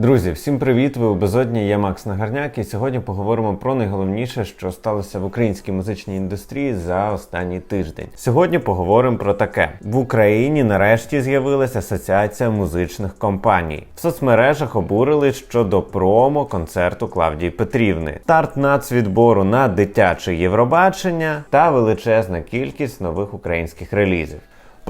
Друзі, всім привіт! Ви у безодні. Я Макс Нагарняк, і сьогодні поговоримо про найголовніше, що сталося в українській музичній індустрії за останній тиждень. Сьогодні поговоримо про таке: в Україні нарешті з'явилася асоціація музичних компаній. В соцмережах обурили щодо промо концерту Клавдії Петрівни, старт нацвідбору на дитяче Євробачення та величезна кількість нових українських релізів.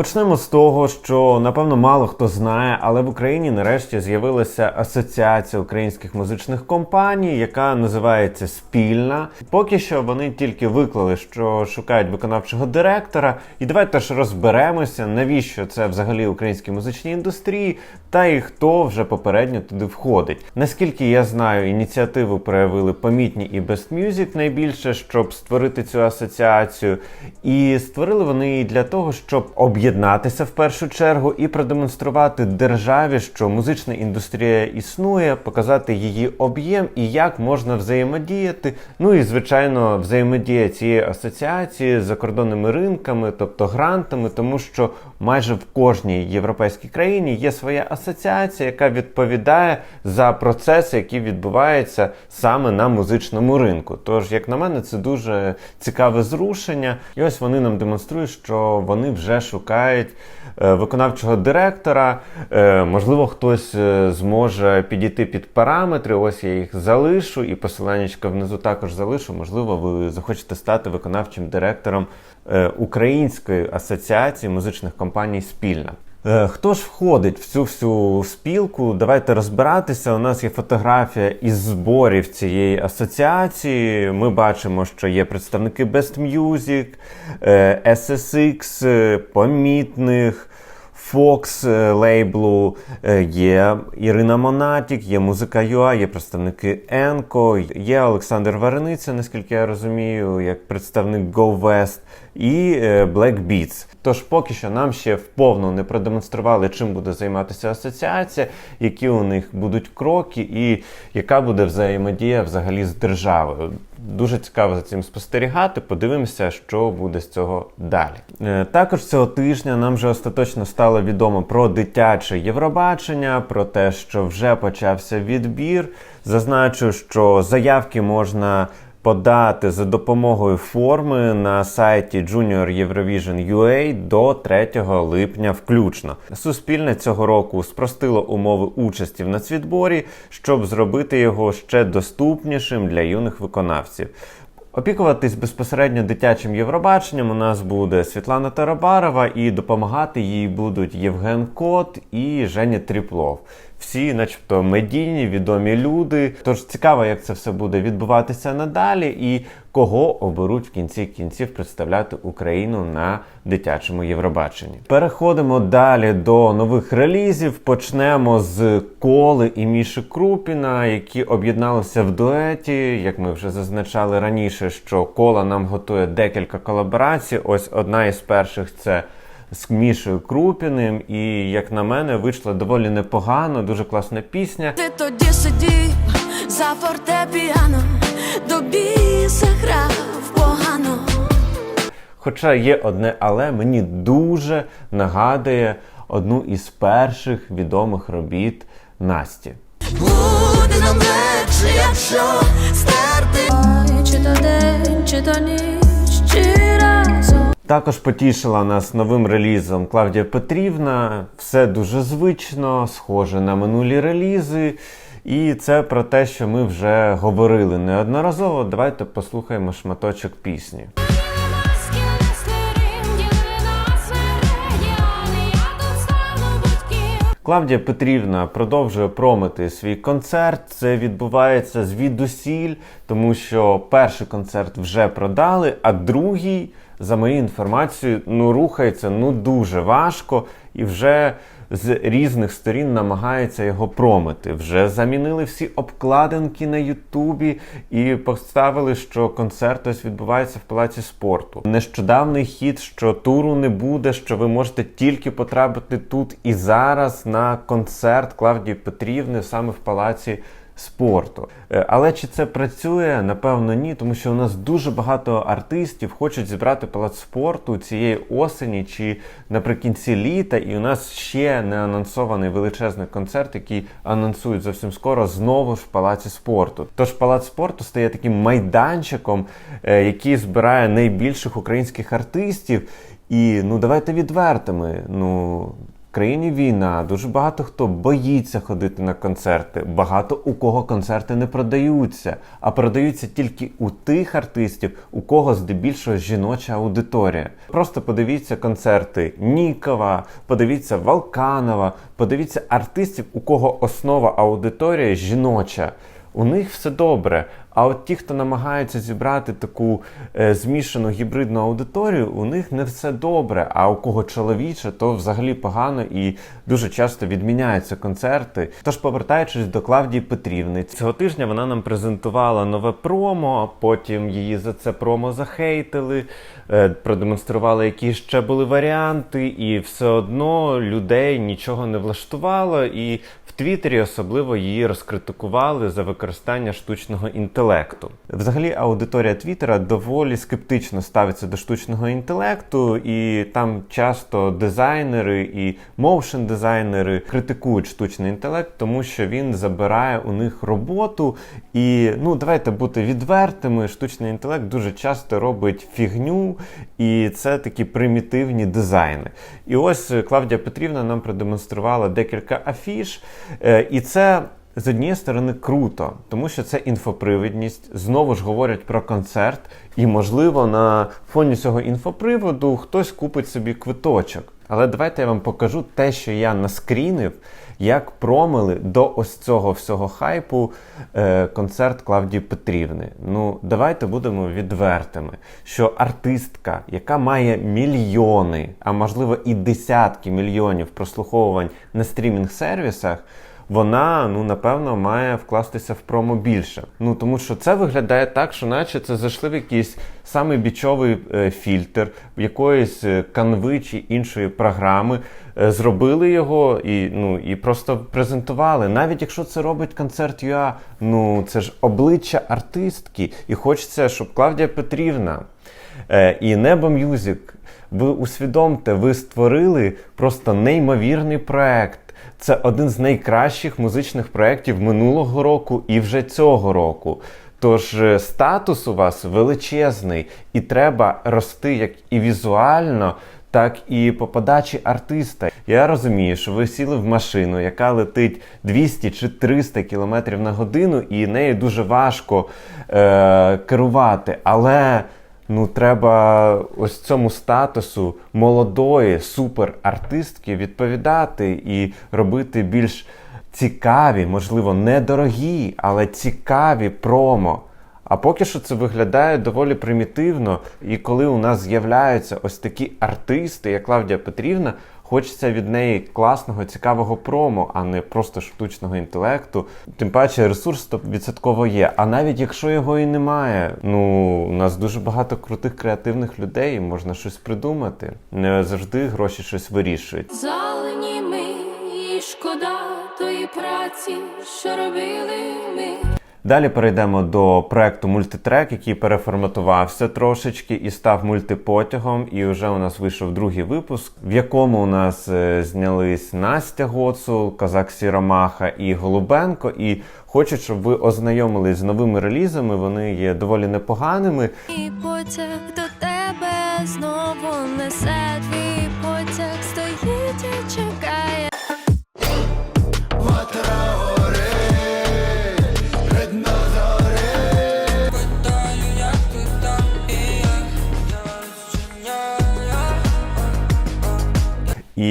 Почнемо з того, що напевно мало хто знає, але в Україні нарешті з'явилася асоціація українських музичних компаній, яка називається Спільна. Поки що вони тільки виклали, що шукають виконавчого директора. І давайте ж розберемося, навіщо це взагалі українській музичній індустрії, та і хто вже попередньо туди входить. Наскільки я знаю, ініціативу проявили помітні і Best Music найбільше, щоб створити цю асоціацію. І створили вони її для того, щоб об'єднатися в першу чергу і продемонструвати державі, що музична індустрія існує, показати її об'єм і як можна взаємодіяти. Ну і звичайно, взаємодія цієї асоціації з закордонними ринками, тобто грантами, тому що майже в кожній європейській країні є своя асоціація, яка відповідає за процеси, які відбуваються саме на музичному ринку. Тож, як на мене, це дуже цікаве зрушення. І ось вони нам демонструють, що вони вже шукають е, виконавчого директора. Е, можливо, хтось е, зможе підійти під параметри. Ось я їх залишу, і посиланнячка внизу також залишу. Можливо, ви захочете стати виконавчим директором Української асоціації музичних компаній спільна. Е, Хто ж входить в цю всю спілку? Давайте розбиратися. У нас є фотографія із зборів цієї асоціації. Ми бачимо, що є представники Best Music, е, SSX, е, помітних. Fox е, лейблу, е, є Ірина Монатік, є музика ЮА, є представники Енко, є Олександр Варениця, наскільки я розумію, як представник Go і е, Black Beats. Тож поки що нам ще вповну не продемонстрували, чим буде займатися асоціація, які у них будуть кроки, і яка буде взаємодія взагалі з державою. Дуже цікаво за цим спостерігати. Подивимося, що буде з цього далі. Е, Також цього тижня нам вже остаточно стало відомо про дитяче Євробачення, про те, що вже почався відбір. Зазначу, що заявки можна подати за допомогою форми на сайті Junior Eurovision UA до 3 липня включно. Суспільне цього року спростило умови участі в нацвідборі, щоб зробити його ще доступнішим для юних виконавців. Опікуватись безпосередньо дитячим Євробаченням у нас буде Світлана Тарабарова, і допомагати їй будуть Євген Кот і Женя Тріплов. Всі, начебто, медійні, відомі люди. Тож цікаво, як це все буде відбуватися надалі, і кого оберуть в кінці кінців представляти Україну на дитячому Євробаченні. Переходимо далі до нових релізів. Почнемо з Коли і Міші Крупіна, які об'єдналися в дуеті. Як ми вже зазначали раніше, що кола нам готує декілька колаборацій. Ось одна із перших це з Мішою Крупіним, і як на мене, вийшла доволі непогано, дуже класна пісня. Ти тоді сидів за фортепіано, до біса грав погано. Хоча є одне але мені дуже нагадує одну із перших відомих робіт Насті. Буде нам легше, якщо стерти. Чи то день, чи то ніч, чи разом. Також потішила нас новим релізом Клавдія Петрівна. Все дуже звично, схоже на минулі релізи. І це про те, що ми вже говорили неодноразово. Давайте послухаємо шматочок пісні. Клавдія Петрівна продовжує промити свій концерт. Це відбувається звідусіль, тому що перший концерт вже продали, а другий, за моєю інформацією, ну рухається ну дуже важко і вже з різних сторін намагається його промити. Вже замінили всі обкладинки на Ютубі і поставили, що концерт ось відбувається в палаці спорту. Нещодавний хід, що туру не буде, що ви можете тільки потрапити тут і зараз на концерт Клавдії Петрівни саме в палаці спорту. Е, Але чи це працює? Напевно, ні, тому що у нас дуже багато артистів хочуть зібрати палац спорту цієї осені чи наприкінці літа, і у нас ще не анонсований величезний концерт, який анонсують зовсім скоро знову ж в палаці спорту. Тож палац спорту стає таким майданчиком, е, який збирає найбільших українських артистів. І ну давайте відвертими. Ну країні війна, дуже багато хто боїться ходити на концерти. Багато у кого концерти не продаються, а продаються тільки у тих артистів, у кого здебільшого жіноча аудиторія. Просто подивіться концерти Нікова, подивіться Валканова, подивіться артистів, у кого основа аудиторії жіноча. У них все добре. А от ті, хто намагаються зібрати таку е, змішану гібридну аудиторію, у них не все добре. А у кого чоловіче, то взагалі погано і дуже часто відміняються концерти. Тож, повертаючись до Клавдії Петрівни, цього тижня вона нам презентувала нове промо. Потім її за це промо захейтили, е, продемонстрували, які ще були варіанти, і все одно людей нічого не влаштувало. І Твіттері особливо її розкритикували за використання штучного інтелекту. Взагалі, аудиторія Твіттера доволі скептично ставиться до штучного інтелекту, і там часто дизайнери і моушен дизайнери критикують штучний інтелект, тому що він забирає у них роботу. І ну давайте бути відвертими. Штучний інтелект дуже часто робить фігню, і це такі примітивні дизайни. І ось Клавдія Петрівна нам продемонструвала декілька афіш, і це. З однієї сторони круто, тому що це інфопривідність. Знову ж говорять про концерт, і, можливо, на фоні цього інфоприводу хтось купить собі квиточок. Але давайте я вам покажу те, що я наскрінив, як промили до ось цього всього хайпу е, концерт Клавдії Петрівни. Ну, давайте будемо відвертими, що артистка, яка має мільйони, а можливо і десятки мільйонів прослуховувань на стрімінг-сервісах вона ну напевно має вкластися в промо більше. Ну тому що це виглядає так, що наче це зайшли в якийсь самий бічовий е, фільтр якоїсь е, канви чи іншої програми, зробили його і ну і просто презентували. Навіть якщо це робить концерт ЮА, ну це ж обличчя артистки, і хочеться, щоб Клавдія Петрівна е, і Небо Мюзик. Ви усвідомте, ви створили просто неймовірний проект. Це один з найкращих музичних проєктів минулого року і вже цього року. Тож е, статус у вас величезний, і треба рости як і візуально, так і по подачі артиста. Я розумію, що ви сіли в машину, яка летить 200 чи 300 км на годину, і нею дуже важко е- керувати. Але ну треба ось цьому статусу молодої суперартистки відповідати і робити більш цікаві, можливо, недорогі, але цікаві промо. А поки що це виглядає доволі примітивно. І коли у нас з'являються ось такі артисти, як Клавдія Петрівна, хочеться від неї класного, цікавого промо, а не просто штучного інтелекту. Тим паче ресурс 100% є. А навіть якщо його і немає, ну у нас дуже багато крутих креативних людей, можна щось придумати. Не завжди гроші щось вирішують. Залені ми і шкода тої праці, що робили ми. Далі перейдемо до проекту мультитрек, який переформатувався трошечки і став мультипотягом. І вже у нас вийшов другий випуск, в якому у нас е, знялись Настя Гоцул, Казак Сіромаха і Голубенко. І хочуть, щоб ви ознайомились з новими релізами. Вони є доволі непоганими. І потяг до тебе знову несе твій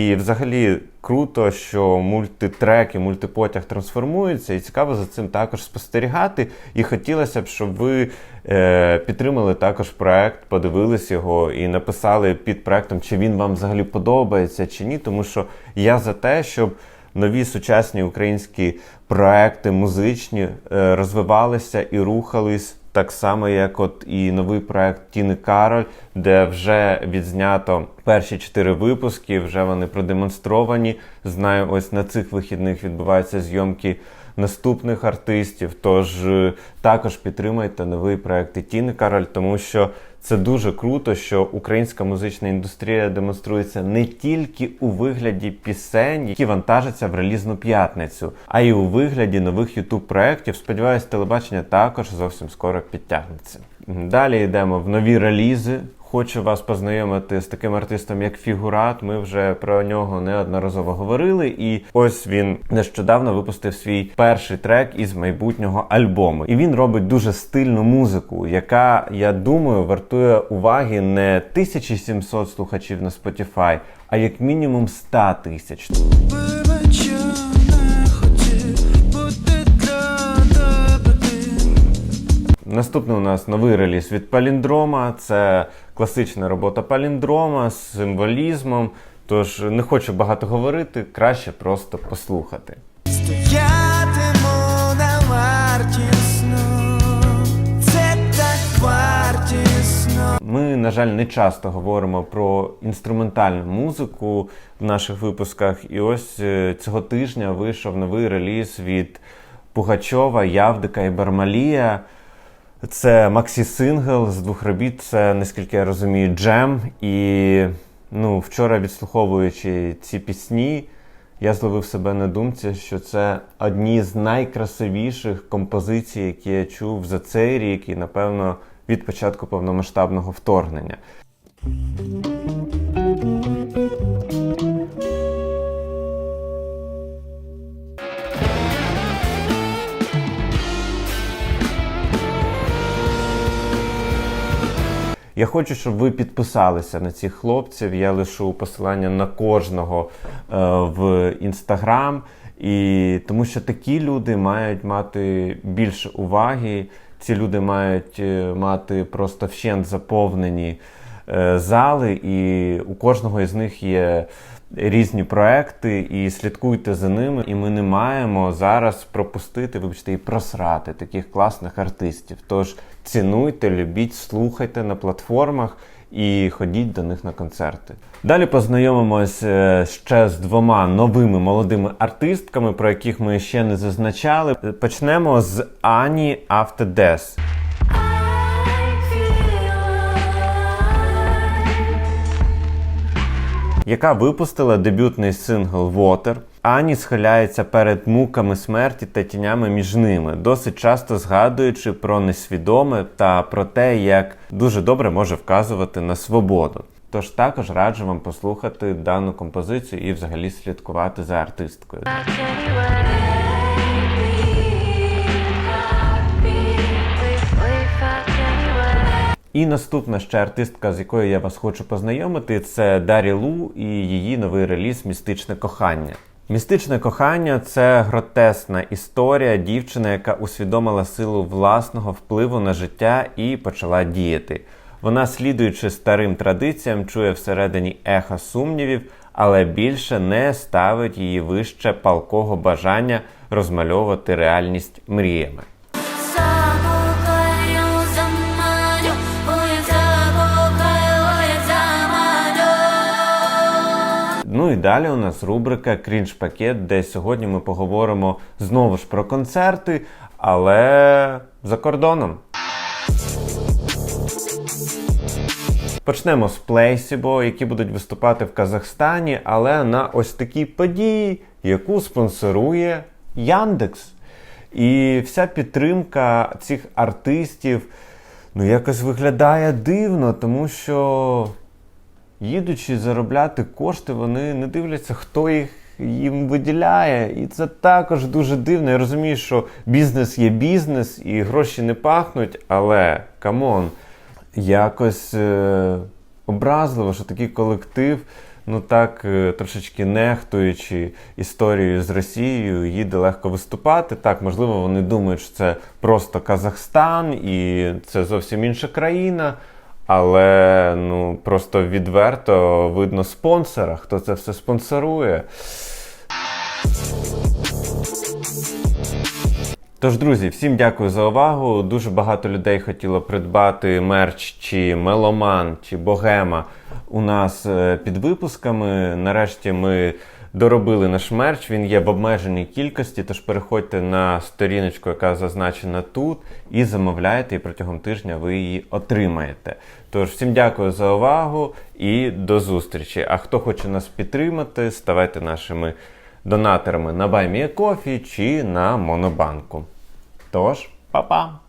І взагалі круто, що мультитрек і мультипотяг трансформуються, і цікаво за цим також спостерігати. І хотілося б, щоб ви е, підтримали також проект, подивились його і написали під проектом, чи він вам взагалі подобається чи ні. Тому що я за те, щоб нові сучасні українські проекти музичні е, розвивалися і рухались. Так само, як от і новий проект Тіни Кароль, де вже відзнято перші чотири випуски, вже вони продемонстровані. Знаю, ось на цих вихідних відбуваються зйомки наступних артистів. Тож е, також підтримайте новий проект Тіни Кароль, тому що це дуже круто, що українська музична індустрія демонструється не тільки у вигляді пісень, які вантажаться в релізну п'ятницю, а й у вигляді нових ютуб проєктів. Сподіваюсь, телебачення також зовсім скоро підтягнеться. Далі йдемо в нові релізи. Хочу вас познайомити з таким артистом, як Фігурат. Ми вже про нього неодноразово говорили. І ось він нещодавно випустив свій перший трек із майбутнього альбому. І він робить дуже стильну музику, яка, я думаю, вартує уваги не 1700 слухачів на Spotify, а як мінімум 100 тисяч. Наступний у нас новий реліз від Паліндрома. Це класична робота Паліндрома з символізмом. Тож не хочу багато говорити, краще просто послухати. Стоятиму на вартісно, це так вартісно. Ми, на жаль, не часто говоримо про інструментальну музику в наших випусках. І ось е, цього тижня вийшов новий реліз від Пугачова, Явдика і Бармалія. Це Максі Сингл з двох робіт. Це, наскільки я розумію, джем. І ну, вчора, відслуховуючи ці пісні, я зловив себе на думці, що це одні з найкрасивіших композицій, які я чув за цей рік, і напевно від початку повномасштабного вторгнення. Я хочу, щоб ви підписалися на цих хлопців. Я лишу посилання на кожного е, в інстаграм. І тому що такі люди мають мати більше уваги. Ці люди мають е, мати просто вщент заповнені е, зали, і у кожного із них є різні проекти, і слідкуйте за ними. І ми не маємо зараз пропустити, вибачте, і просрати таких класних артистів. Тож цінуйте, любіть, слухайте на платформах і ходіть до них на концерти. Далі познайомимось е, ще з двома новими молодими артистками, про яких ми ще не зазначали. Почнемо з Ані Автодес. яка випустила дебютний сингл Water. Ані схиляється перед муками смерті та тінями між ними, досить часто згадуючи про несвідоме та про те, як дуже добре може вказувати на свободу. Тож також раджу вам послухати дану композицію і взагалі слідкувати за артисткою. І наступна ще артистка, з якою я вас хочу познайомити, це Дарі Лу і її новий реліз Містичне кохання. Містичне кохання це гротесна історія дівчини, яка усвідомила силу власного впливу на життя і почала діяти. Вона, слідуючи старим традиціям, чує всередині еха сумнівів, але більше не ставить її вище палкого бажання розмальовувати реальність мріями. Ну і далі у нас рубрика Крінж пакет, де сьогодні ми поговоримо знову ж про концерти, але за кордоном. Почнемо з Placebo, які будуть виступати в Казахстані, але на ось такій події, яку спонсорує Яндекс. І вся підтримка цих артистів ну, якось виглядає дивно, тому що їдучи заробляти кошти, вони не дивляться, хто їх їм виділяє. І це також дуже дивно. Я розумію, що бізнес є бізнес і гроші не пахнуть, але камон, якось е- образливо, що такий колектив. Ну так, е, трошечки нехтуючи історією з Росією, їде легко виступати. Так, можливо, вони думають, що це просто Казахстан і це зовсім інша країна. Але ну просто відверто видно спонсора, хто це все спонсорує. Тож, друзі, всім дякую за увагу. Дуже багато людей хотіло придбати мерч чи меломан, чи богема у нас е, під випусками. Нарешті ми доробили наш мерч. Він є в обмеженій кількості, тож переходьте на сторіночку, яка зазначена тут, і замовляйте, і протягом тижня ви її отримаєте. Тож всім дякую за увагу і до зустрічі. А хто хоче нас підтримати, ставайте нашими донаторами на BuyMeACoffee чи на Монобанку. Тож, па-па!